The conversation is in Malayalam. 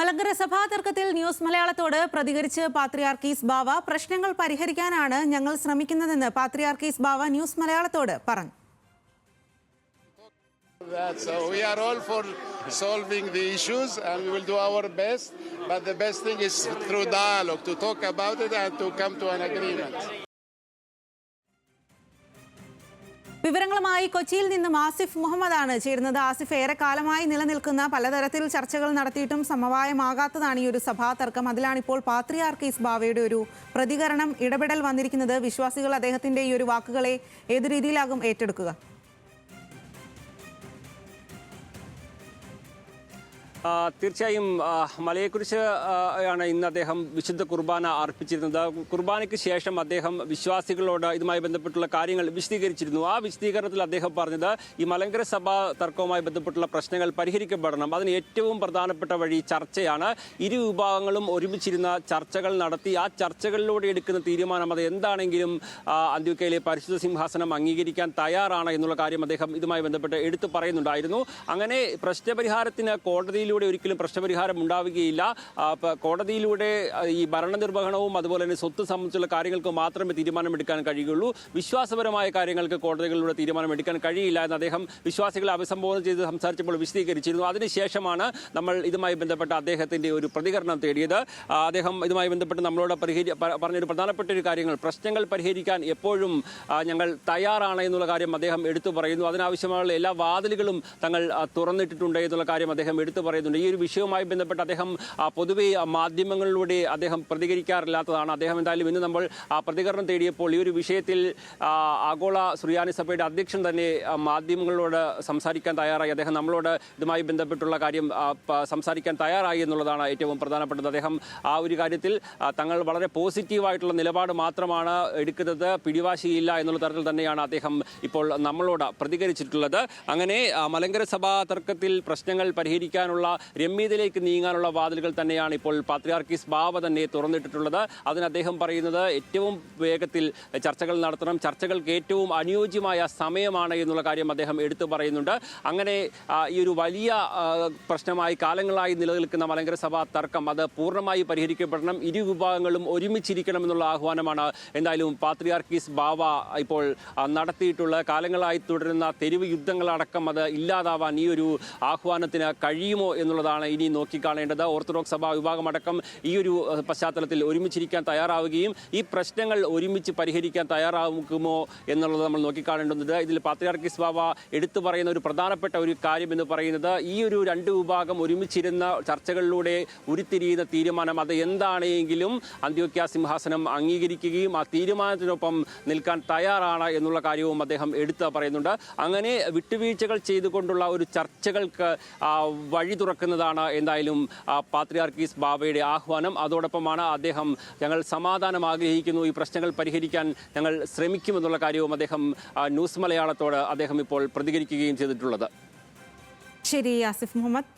മലങ്കര സഭാ തർക്കത്തിൽ ന്യൂസ് മലയാളത്തോട് പ്രതികരിച്ച് പാത്രിയാർക്കീസ് ബാവ പ്രശ്നങ്ങൾ പരിഹരിക്കാനാണ് ഞങ്ങൾ ശ്രമിക്കുന്നതെന്ന് പാത്രിയാർക്കീസ് ബാവ ന്യൂസ് മലയാളത്തോട് പറഞ്ഞു that. So we are all for solving the issues and we will do our best. But the best thing is through dialogue to talk about it and to come to an agreement. വിവരങ്ങളുമായി കൊച്ചിയിൽ നിന്നും ആസിഫ് മുഹമ്മദാണ് ചേരുന്നത്. ആസിഫ് ഏറെക്കാലമായി നിലനിൽക്കുന്ന പലതരത്തിൽ ചർച്ചകൾ നടത്തിയിട്ടും സമവായമാകാത്തതാണ് ഈ ഒരു സഭാ തർക്കം. അതിലാണിപ്പോൾ പാത്രിയാർക്കീസ് ബാവയുടെ ഒരു പ്രതികരണം ഇടപെടൽ വന്നിരിക്കുന്നത്. വിശ്വാസികൾ അദ്ദേഹത്തിന്റെ ഈ ഒരു വാക്കുകളെ ഏതു രീതിയിലാകും ഏറ്റെടുക്കുക? തീർച്ചയായും മലയെക്കുറിച്ച് ആണ് ഇന്ന് അദ്ദേഹം വിശുദ്ധ കുർബാന അർപ്പിച്ചിരുന്നത്. കുർബാനയ്ക്ക് ശേഷം അദ്ദേഹം വിശ്വാസികളോട് ഇതുമായി ബന്ധപ്പെട്ടുള്ള കാര്യങ്ങൾ വിശദീകരിച്ചിരുന്നു. ആ വിശദീകരണത്തിൽ അദ്ദേഹം പറഞ്ഞത് ഈ മലങ്കര സഭാ തർക്കവുമായി ബന്ധപ്പെട്ടുള്ള പ്രശ്നങ്ങൾ പരിഹരിക്കപ്പെടണം. അതിന് ഏറ്റവും പ്രധാനപ്പെട്ട വഴി ചർച്ചയാണ്. ഇരു വിഭാഗങ്ങളും ഒരുമിച്ചിരുന്ന ചർച്ചകൾ നടത്തി ആ ചർച്ചകളിലൂടെ എടുക്കുന്ന തീരുമാനം അത് എന്താണെങ്കിലും അന്ത്യക്കയിലെ പരിശുദ്ധ സിംഹാസനം അംഗീകരിക്കാൻ തയ്യാറാണ് എന്നുള്ള കാര്യം അദ്ദേഹം ഇതുമായി ബന്ധപ്പെട്ട് എടുത്തു പറയുന്നുണ്ടായിരുന്നു. അങ്ങനെ പ്രശ്നപരിഹാരത്തിന് കോടതിയിലൂടെ ഒരിക്കലും പ്രശ്നപരിഹാരം ഉണ്ടാവുകയില്ല. കോടതിയിലൂടെ ഈ ഭരണനിർവഹണവും അതുപോലെ തന്നെ സ്വത്ത് സംബന്ധിച്ചുള്ള കാര്യങ്ങൾക്ക് മാത്രമേ തീരുമാനമെടുക്കാൻ കഴിയുള്ളൂ വിശ്വാസപരമായ കാര്യങ്ങൾക്ക് കോടതികളിലൂടെ തീരുമാനമെടുക്കാൻ കഴിയില്ല എന്ന് അദ്ദേഹം വിശ്വാസികളെ അഭിസംബോധന ചെയ്ത് സംസാരിച്ചപ്പോൾ വിശദീകരിച്ചിരുന്നു. അതിനുശേഷമാണ് നമ്മൾ ഇതുമായി ബന്ധപ്പെട്ട അദ്ദേഹത്തിന്റെ ഒരു പ്രതികരണം തേടിയത്. അദ്ദേഹം ഇതുമായി ബന്ധപ്പെട്ട് നമ്മളോട് പരിഹരി പറഞ്ഞൊരു പ്രധാനപ്പെട്ട ഒരു കാര്യങ്ങൾ. പ്രശ്നങ്ങൾ പരിഹരിക്കാൻ എപ്പോഴും ഞങ്ങൾ തയ്യാറാണ് എന്നുള്ള കാര്യം അദ്ദേഹം എടുത്തു പറയുന്നു. അതിനാവശ്യമായുള്ള എല്ലാ വാതിലുകളും തങ്ങൾ തുറന്നിട്ടിട്ടുണ്ട് എന്നുള്ള കാര്യം അദ്ദേഹം എടുത്തു പറയുന്നുണ്ട്. ഈ ഒരു വിഷയവുമായി ബന്ധപ്പെട്ട് അദ്ദേഹം പൊതുവെ മാധ്യമങ്ങളിലൂടെ അദ്ദേഹം പ്രതികരിക്കാറില്ലാത്തതാണ്. അദ്ദേഹം എന്തായാലും ഇന്ന് നമ്മൾ പ്രതികരണം തേടിയപ്പോൾ ഈ ഒരു വിഷയത്തിൽ ആഗോള സുറിയാനി സഭയുടെ അധ്യക്ഷൻ തന്നെ മാധ്യമങ്ങളോട് സംസാരിക്കാൻ തയ്യാറായി. അദ്ദേഹം നമ്മളോട് ഇതുമായി ബന്ധപ്പെട്ടുള്ള കാര്യം സംസാരിക്കാൻ തയ്യാറായി എന്നുള്ളതാണ് ഏറ്റവും പ്രധാനപ്പെട്ടത്. അദ്ദേഹം ആ ഒരു കാര്യത്തിൽ തങ്ങൾ വളരെ പോസിറ്റീവായിട്ടുള്ള നിലപാട് മാത്രമാണ് എടുക്കുന്നത്. പിടിവാശിയില്ല എന്നുള്ള തരത്തിൽ തന്നെയാണ് അദ്ദേഹം ഇപ്പോൾ നമ്മളോട് പ്രതികരിച്ചിട്ടുള്ളത്. അങ്ങനെ മലങ്കര സഭാ തർക്കത്തിൽ പ്രശ്നങ്ങൾ പരിഹരിക്കാനുള്ള രമ്യതയിലേക്ക് നീങ്ങാനുള്ള വാതിലുകൾ തന്നെയാണ് ഇപ്പോൾ പാത്രിയാർക്കീസ് ബാബ തന്നെ തുറന്നിട്ടിട്ടുള്ളത്. അതിന് അദ്ദേഹം പറയുന്നത് ഏറ്റവും വേഗത്തിൽ ചർച്ചകൾ നടത്തണം. ചർച്ചകൾക്ക് ഏറ്റവും അനുയോജ്യമായ സമയമാണ് എന്നുള്ള കാര്യം അദ്ദേഹം എടുത്തു പറയുന്നുണ്ട്. അങ്ങനെ ഈ ഒരു വലിയ പ്രശ്നമായി കാലങ്ങളായി നിലനിൽക്കുന്ന മലങ്കര സഭാ തർക്കം അത് പൂർണമായി പരിഹരിക്കപ്പെടണം. ഇരു വിഭാഗങ്ങളും ഒരുമിച്ചിരിക്കണം എന്നുള്ള ആഹ്വാനമാണ് എന്തായാലും പാത്രിയാർക്കീസ് ബാവ ഇപ്പോൾ നടത്തിയിട്ടുള്ള കാലങ്ങളായി തുടരുന്ന തെരുവ് യുദ്ധങ്ങളടക്കം അത് ഇല്ലാതാവാൻ ഈ ഒരു ആഹ്വാനത്തിന് കഴിയുമോ എന്നുള്ളതാണ് ഇനി നോക്കിക്കാണേണ്ടത്. ഓർത്തഡോക്സ് സഭാ വിഭാഗമടക്കം ഈ ഒരു പശ്ചാത്തലത്തിൽ ഒരുമിച്ചിരിക്കാൻ തയ്യാറാവുകയും ഈ പ്രശ്നങ്ങൾ ഒരുമിച്ച് പരിഹരിക്കാൻ തയ്യാറാകുമോ എന്നുള്ളത് നമ്മൾ നോക്കിക്കാണേണ്ടതുണ്ട്. ഇതിൽ പാത്രിയാർക്കിസ് ബാബ എടുത്തു പറയുന്ന ഒരു പ്രധാനപ്പെട്ട ഒരു കാര്യം എന്ന് പറയുന്നത് ഈ ഒരു രണ്ട് വിഭാഗം ഒരുമിച്ചിരുന്ന ചർച്ചകളിലൂടെ ഉരുത്തിരിയുന്ന തീരുമാനം അത് എന്താണെങ്കിലും അന്ത്യോക്യ സിംഹാസനം അംഗീകരിക്കുകയും ആ തീരുമാനത്തിനൊപ്പം നിൽക്കാൻ തയ്യാറാണ് എന്നുള്ള കാര്യവും അദ്ദേഹം എടുത്ത് പറയുന്നുണ്ട്. അങ്ങനെ വിട്ടുവീഴ്ചകൾ ചെയ്തുകൊണ്ടുള്ള ഒരു ചർച്ചകൾക്ക് വഴി വഴി തുറക്കുന്നതാണ് എന്തായാലും പാത്രിയാർക്കീസ് ബാബയുടെ ആഹ്വാനം. അതോടൊപ്പമാണ് അദ്ദേഹം ഞങ്ങൾ സമാധാനം ആഗ്രഹിക്കുന്നു. ഈ പ്രശ്നങ്ങൾ പരിഹരിക്കാൻ ഞങ്ങൾ ശ്രമിക്കുമെന്നുള്ള കാര്യവും അദ്ദേഹം ന്യൂസ് മലയാളത്തോട് അദ്ദേഹം ഇപ്പോൾ പ്രതികരിക്കുകയും ചെയ്തിട്ടുള്ളത്. ശരി ആസിഫ് മുഹമ്മദ്.